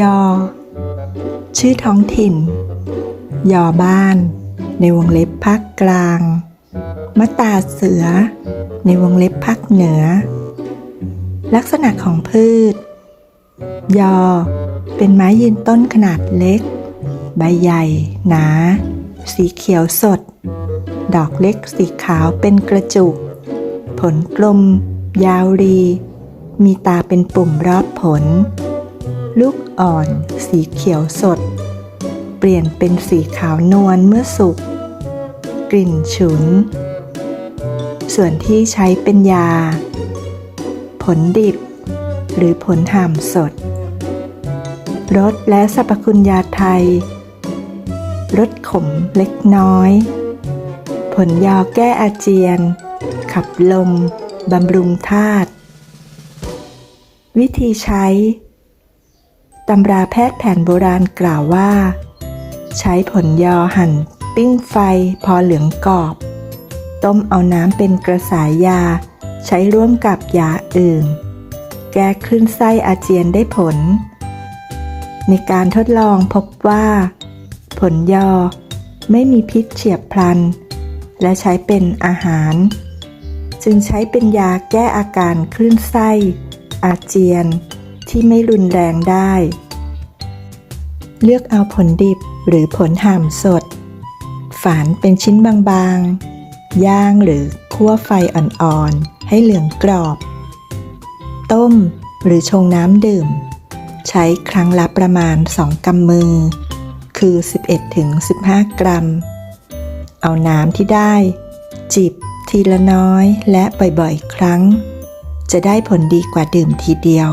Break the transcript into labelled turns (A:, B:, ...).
A: ยอ ชื่อท้องถิ่น ยอบ้าน ในวงเล็บภาคกลาง มะตาเสือ ในวงเล็บภาคเหนือ ลักษณะของพืช ยอ เป็นไม้ยืนต้นขนาดเล็ก ใบใหญ่ หนา สีเขียวสด ดอกเล็กสีขาวเป็นกระจุก ผลกลม ยาวรี มีตาเป็นปุ่มรอบผล ลูกอ่อนสีเขียวสด เปลี่ยนเป็นสีขาวนวลเมื่อสุก กลิ่นฉุน ส่วนที่ใช้เป็นยา ผลดิบ หรือผลห่ามสด รสและสรรพคุณยาไทย รสขมเล็กน้อย ผลยาแก้อาเจียน ขับลมบำรุงธาตุวิธีใช้ ตำราแพทย์แผนโบราณกล่าวว่า ใช้ผลยอหั่น ปิ้งไฟพอเหลืองกรอบ ต้มเอาน้ำเป็นกระสายยา ใช้ร่วมกับยาอื่น แก้คลื่นไส้อาเจียนได้ผล ในการทดลองพบว่า ผลยอไม่มีพิษเฉียบพลัน และใช้เป็นอาหาร จึงใช้เป็นยาแก้อาการคลื่นไส้ อาเจียน ที่ไม่รุนแรงได้ เลือกเอาผลดิบหรือผลห่ามสด ฝานเป็นชิ้นบางๆ ย่างหรือคั่วไฟอ่อนๆ ให้เหลืองกรอบ ต้มหรือชงน้ำดื่ม ใช้ครั้งละประมาณ 2กำมือ คือ 11-15 กรัม เอาน้ำที่ได้ จิบทีละน้อยและบ่อยๆ ครั้ง จะได้ผลดีกว่าดื่มทีเดียว